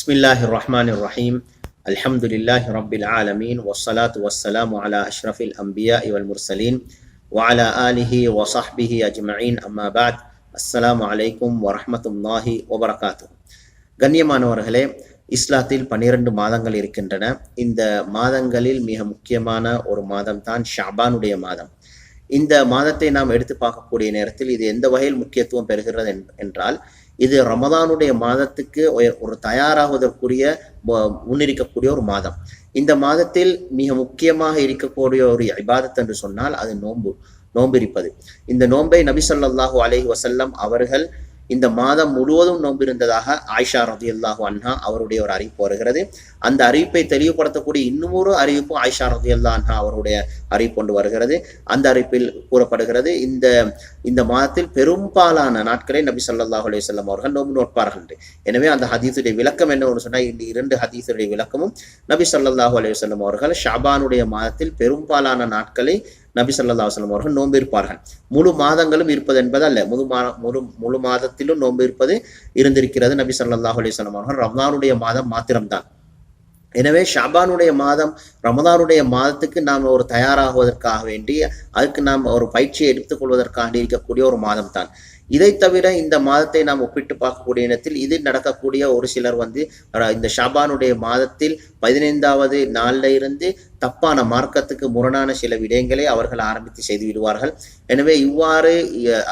பிஸ்மில்லாஹி ரஹ்மான் ரஹீம் அல்ஹம்துலில்லாஹி ரபில் ஆலமீன் வசலாத் வசலாம் அலா அஷ்ரஃபில் அம்பியா இவல் முர்சலீன் வாலா ஆலிஹி வசாஹ்பிஹி அஜ்மீன் அம்மாபாத் அஸ்லாம் அலைக்கும் ஒரஹமதும் நாஹி ஒபரகாத்து கண்ணியமானவர்களே இஸ்லாத்தில் பன்னிரண்டு மாதங்கள் இருக்கின்றன. இந்த மாதங்களில் மிக முக்கியமான ஒரு மாதம் தான் ஷாபானுடைய மாதம். இந்த மாதத்தை நாம் எடுத்து பார்க்கக்கூடிய நேரத்தில் இது எந்த வகையில் முக்கியத்துவம் பெறுகிறது என்றால் இது ரமதானுடைய மாதத்துக்கு ஒரு தயாராகுவதற்குரிய முன்னிருக்கக்கூடிய ஒரு மாதம். இந்த மாதத்தில் மிக முக்கியமாக இருக்கக்கூடிய ஒரு இபாதத் என்று சொன்னால் அது நோன்பு நோன்பு இருப்பது இந்த நோன்பை நபி சொல்லாஹு அலஹி வசல்லம் அவர்கள் இந்த மாதம் முழுவதும் நோம்பிருந்ததாக ஆயிஷா ரதி அல்லாஹு அன்ஹா அவருடைய ஒரு அறிவிப்பு வருகிறது. அந்த அறிவிப்பை தெளிவுபடுத்தக்கூடிய இன்னும் ஒரு அறிவிப்பு ஆயிஷா ரதி அல்லா அன்ஹா அவருடைய அறிவிப்பு கொண்டு வருகிறது. அந்த அறிவிப்பில் கூறப்படுகிறது இந்த இந்த மாதத்தில் பெரும்பாலான நாட்களை நபி சொல்லாஹ் அலி அவர்கள் நோம்பு நோட்பார்கள் எனவே அந்த ஹதீஸுடைய விளக்கம் என்ன ஒன்று சொன்னால் இந்த இரண்டு ஹதீஸுடைய விளக்கமும் நபி சொல்லாஹு அலி அவர்கள் ஷாபானுடைய மாதத்தில் பெரும்பாலான நாட்களை நபி சல்லா வல்லம் அவர்கள் நோன்பு இருப்பார்கள் முழு மாதங்களும் இருப்பது என்பது அல்ல முழு மா முழு முழு மாதத்திலும் நோன்பு இருப்பது இருந்திருக்கிறது நபி சல்லாஹ் அலிஸ்லாம் அவர்கள். ரம்தானுடைய மாதம் மாத்திரம்தான். எனவே ஷாபானுடைய மாதம் ரமதானுடைய மாதத்துக்கு நாம் ஒரு தயாராகுவதற்காக வேண்டி அதுக்கு நாம் ஒரு பயிற்சியை எடுத்துக்கொள்வதற்காக இருக்கக்கூடிய ஒரு மாதம் தான் இதை தவிர இந்த மாதத்தை நாம் ஒப்பிட்டு பார்க்கக்கூடிய இடத்தில் இது நடக்கக்கூடிய ஒரு சிலர் வந்து இந்த ஷாபானுடைய மாதத்தில் பதினைந்தாவது நாளில் இருந்து தப்பான மார்க்கத்துக்கு முரணான சில விடயங்களை அவர்கள் ஆரம்பித்து செய்து விடுவார்கள். எனவே இவ்வாறு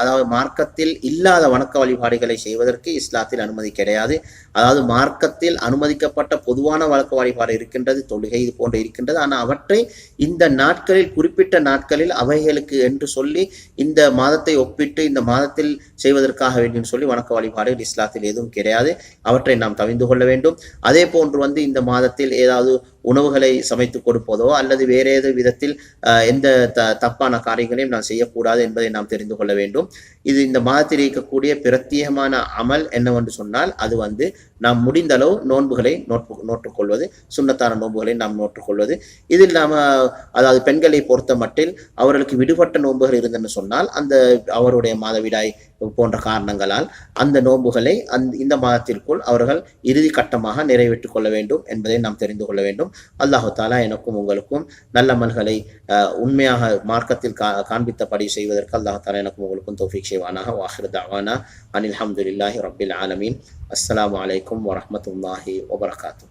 அதாவது மார்க்கத்தில் இல்லாத வணக்க வழிபாடுகளை செய்வதற்கு இஸ்லாத்தில் அனுமதி கிடையாது. அதாவது மார்க்கத்தில் அனுமதிக்கப்பட்ட பொதுவான வழக்க வழிபாடு இருக்கின்றது தொழுகை இது போன்ற இருக்கின்றது ஆனால் அவற்றை இந்த நாட்களில் குறிப்பிட்ட நாட்களில் அவைகளுக்கு என்று சொல்லி இந்த மாதத்தை ஒப்பிட்டு இந்த மாதத்தில் செய்வதற்காக வேண்டும் சொல்லி வணக்க வழிபாடுகள் இஸ்லாத்தில் எதுவும் கிடையாது. அவற்றை நாம் தவிந்து கொள்ள வேண்டும். அதே போன்று வந்து இந்த மாதத்தில் ஏதாவது உணவுகளை சமைத்து கொடுப்பதோ அல்லது வேறு ஏதோ விதத்தில் எந்த த தப்பான காரியங்களையும் நாம் செய்யக்கூடாது என்பதை நாம் தெரிந்து கொள்ள வேண்டும். இது இந்த மாதத்தில் இருக்கக்கூடிய பிரத்யேகமான அமல் என்னவென்று சொன்னால் அது வந்து நாம் முடிந்த அளவு நோன்புகளை நோட்டு நோற்றுக்கொள்வது சுண்ணத்தான நோன்புகளை நாம் நோற்றுக்கொள்வது இதில் நாம் அதாவது பெண்களை பொறுத்த மட்டில் அவர்களுக்கு விடுபட்ட நோன்புகள் இருந்தன்னு சொன்னால் அந்த அவருடைய மாதவிடாய் போன்ற காரணங்களால் அந்த நோன்புகளை அந் இந்த மாதத்திற்குள் அவர்கள் இறுதி கட்டமாக நிறைவேற்றிக் கொள்ள வேண்டும் என்பதை நாம் தெரிந்து கொள்ள வேண்டும். அல்லாஹு தாலா எனக்கும் உங்களுக்கும் நல்லமல்களை உண்மையாக மார்க்கத்தில் கா காண்பித்தபடி செய்வதற்கு அல்லாஹு தாலா எனக்கும் உங்களுக்கும் தோஃபிக் செய்வானாக. வாஹிர் தாவானா அனில் அஹமதுல்லாஹி ரபில் ஆலமீன். அஸ்லாம் வலைக்கம் வரமத்துல்லாஹி வபரகாத்தூ